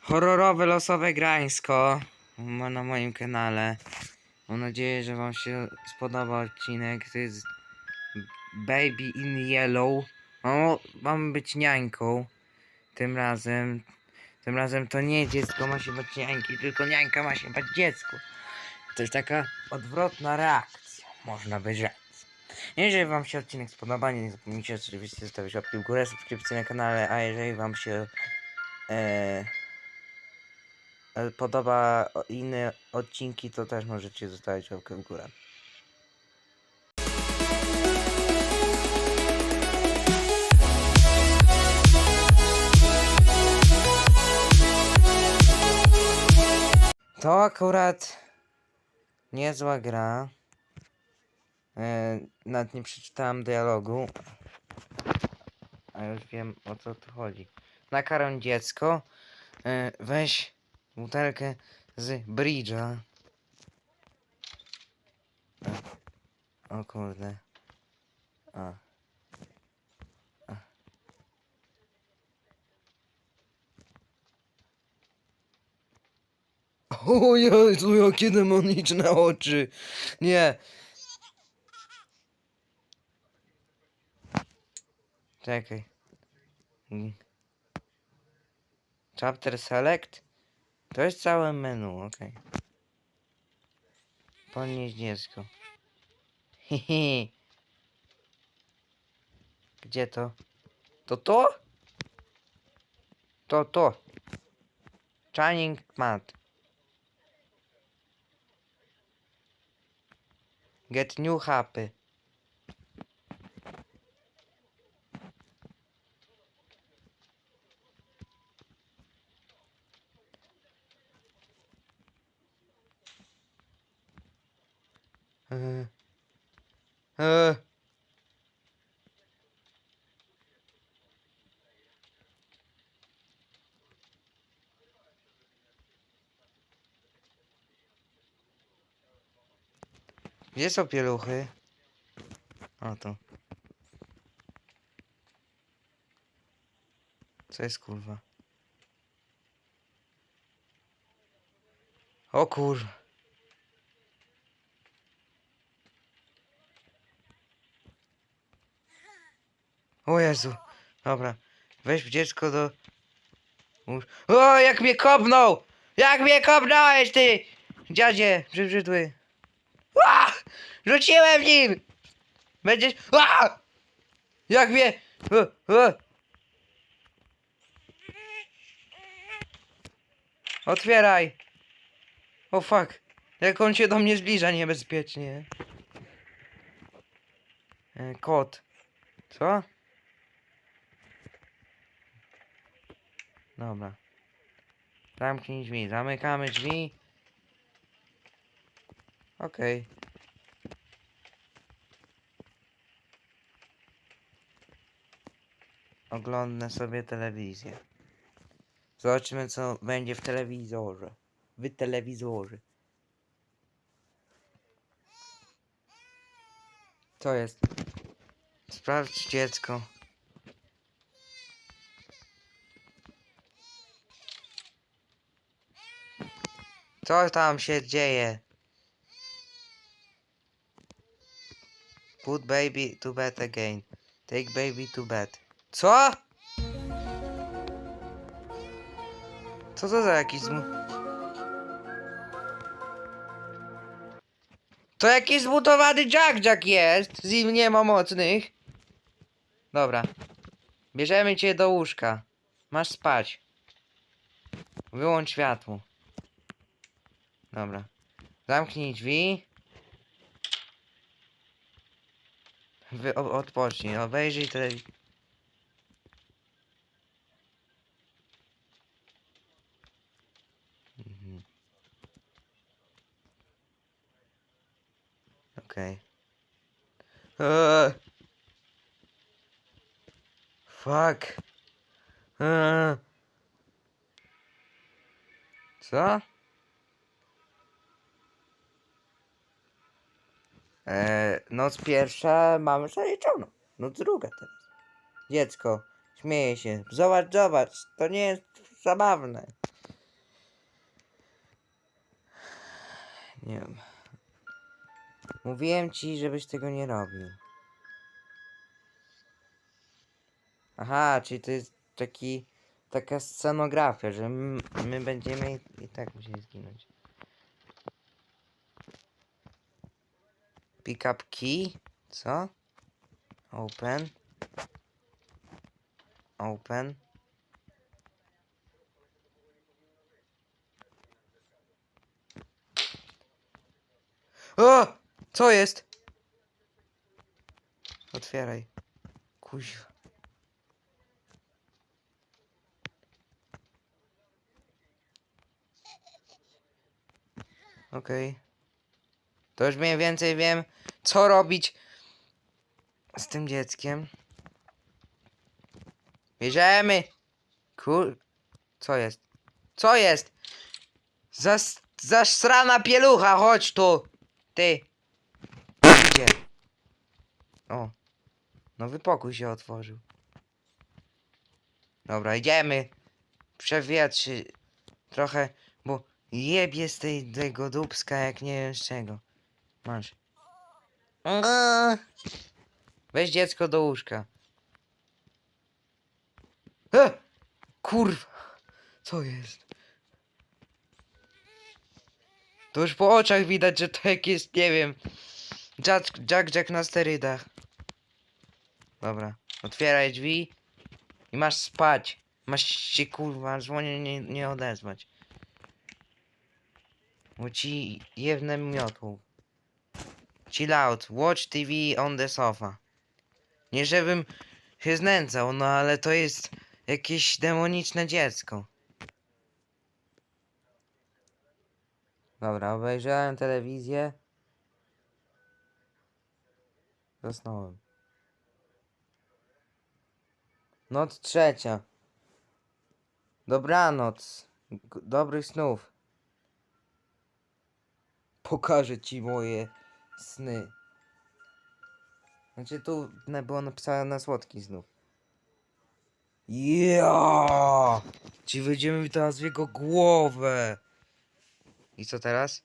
horrorowe losowe grańsko na moim kanale. Mam nadzieję, że wam się spodoba odcinek. To jest Baby in Yellow. Mam, mam być niańką. Tym razem. Tym razem to nie dziecko ma się bać niańki, tylko niańka ma się bać dziecku. To jest taka odwrotna reakcja, można by rzec. Jeżeli wam się odcinek spodoba, nie zapomnijcie oczywiście zostawić łapki w górę, subskrypcji na kanale, a jeżeli wam się e, e, podoba inne odcinki, to też możecie zostawić łapkę w górę. To akurat niezła gra. E, nawet nie przeczytałem dialogu. A już wiem o co tu chodzi. Na karę dziecko. E, weź butelkę z bridge'a. O kurde. A. A. O Jezu, jakie demoniczne oczy. Nie. Czekaj. Mm. Chapter select? To jest całe menu, okej. Podnieść dziecko. Hihi. Gdzie to? To to? To to. Shining mat. Get new happy. Eee. Eee. Gdzie są pieluchy? O to. Co jest kurwa? O kurwa. O Jezu. Dobra. Weź dziecko do... O, jak mnie kopnął! Jak mnie kopnąłeś, ty! Dziadzie, brzydły. A! Rzuciłem nim! Będziesz... A! Jak mnie... O, o. Otwieraj! O fuck. Jak on się do mnie zbliża niebezpiecznie. E, kot. Co? Dobra. Zamknij drzwi. Zamykamy drzwi. Okej. Oglądnę sobie telewizję. Zobaczymy co będzie w telewizorze. W telewizorze. Co jest? Sprawdź dziecko. Co tam się dzieje? Put baby to bed again. Take baby to bed. Co? Co to za jakiś zmu... To jakiś zmutowany Jack Jack jest! Z nim nie ma mocnych. Dobra. Bierzemy cię do łóżka. Masz spać. Wyłącz światło. Dobra. Zamknij drzwi. Wy, odpocznij, obejrzyj telewizję. Mhm. Okej. Eee. Fuck. Eee. Co? Eee, noc pierwsza mamy zaliczoną. Noc druga teraz. Dziecko, Śmieje się. Zobacz, zobacz. To nie jest zabawne. Nie wiem. Mówiłem ci, żebyś tego nie robił. Aha, czyli to jest taki, taka scenografia, że my, my będziemy i, i tak musieli zginąć. Pick up key? Co? Open. Open. O! Co jest? Otwieraj. Kuźwa. Okej. To już mniej więcej wiem, co robić z tym dzieckiem. Bierzemy! Kur... Co jest? Co jest? Zas... Zasrana pielucha, chodź tu! Ty! Gdzie? O. Nowy pokój się otworzył. Dobra, idziemy. Przewiatrzy trochę, bo jebie z tej, tego dubska jak nie wiem z czego. Masz. Weź dziecko do łóżka. E! Kurwa. Co jest? To już po oczach widać, że to jakieś, nie wiem. Jack, Jack, Jack na sterydach. Dobra. Otwieraj drzwi. I masz spać. Masz się kurwa dzwonię nie, nie odezwać. Bo ci jewne miotło. Chill out. Watch TV on the sofa. Nie żebym się znęcał, no ale to jest jakieś demoniczne dziecko. Dobra, obejrzałem telewizję. Zasnąłem. Noc trzecia. Dobranoc. Dobrych snów. Pokażę ci moje sny. Znaczy tu było napisane na słodki znów. Ja! Ci wejdziemy teraz w jego głowę. I co teraz?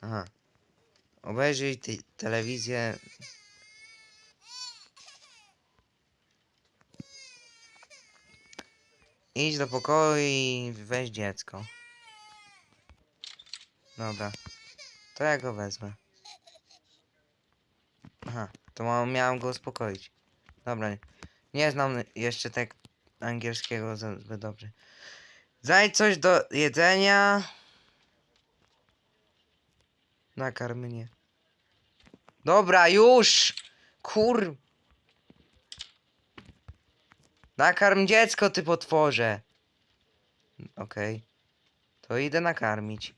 Aha. Obejrzyj te telewizję. Idź do pokoju i weź dziecko. Dobra. To ja go wezmę. Aha, to ma, miałem go uspokoić. Dobra. Nie znam jeszcze tak angielskiego zbyt dobrze. Zajdź coś do jedzenia. Nakarm mnie. Dobra, już! Kur... Nakarm dziecko, ty potworze. Okej. To idę nakarmić.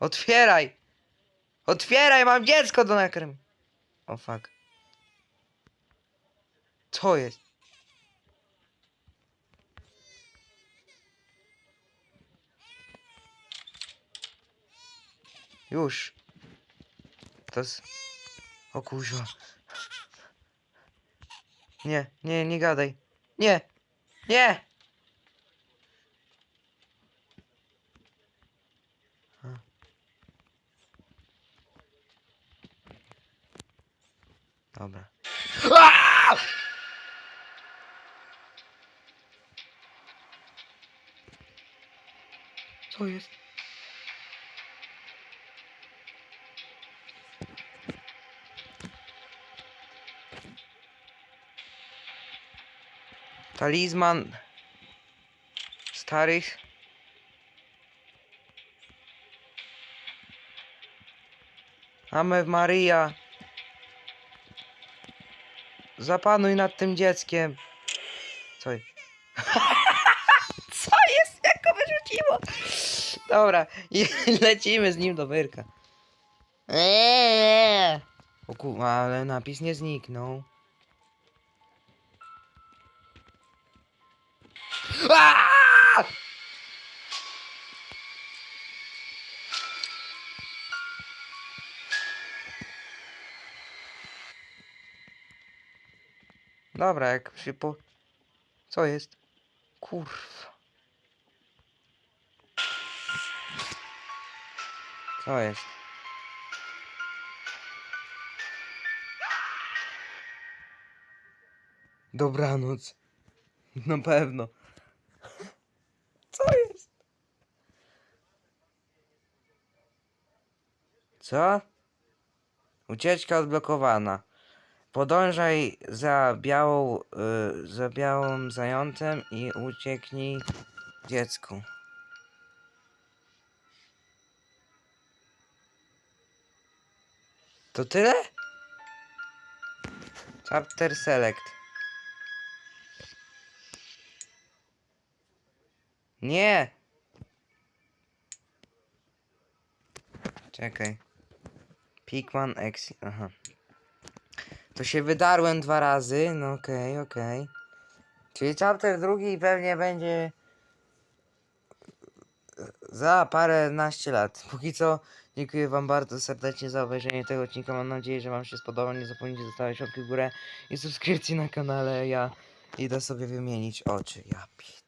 Otwieraj! Otwieraj, mam dziecko do nakarm. O fuck. Co jest? Już. To jest... O kuźwa. Nie, nie, nie gadaj. Nie! Nie! A. Dobra. Aaaa! Co jest? Talizman starych. Ave Maria. Zapanuj nad tym dzieckiem. Co? Co jest? Jak go wyrzuciło? Dobra, i lecimy z nim do wyrka. Eee. O ku, ale napis nie zniknął. Dobra, jak. Co jest? Kurwa. Co jest? Dobranoc. Na pewno. Co jest? Co? Ucieczka odblokowana. Podążaj za białą, y, za białym zającem i ucieknij dziecku. To tyle? Chapter select. Nie! Czekaj. Pikman exit. Aha. To się wydarłem dwa razy. No okej, okej. Czyli chapter drugi pewnie będzie za parę naście lat. Póki co dziękuję wam bardzo serdecznie za obejrzenie tego odcinka. Mam nadzieję, że wam się spodobał. Nie zapomnijcie zostawić łapki w górę i subskrypcji na kanale. Ja idę sobie wymienić oczy. Ja pit.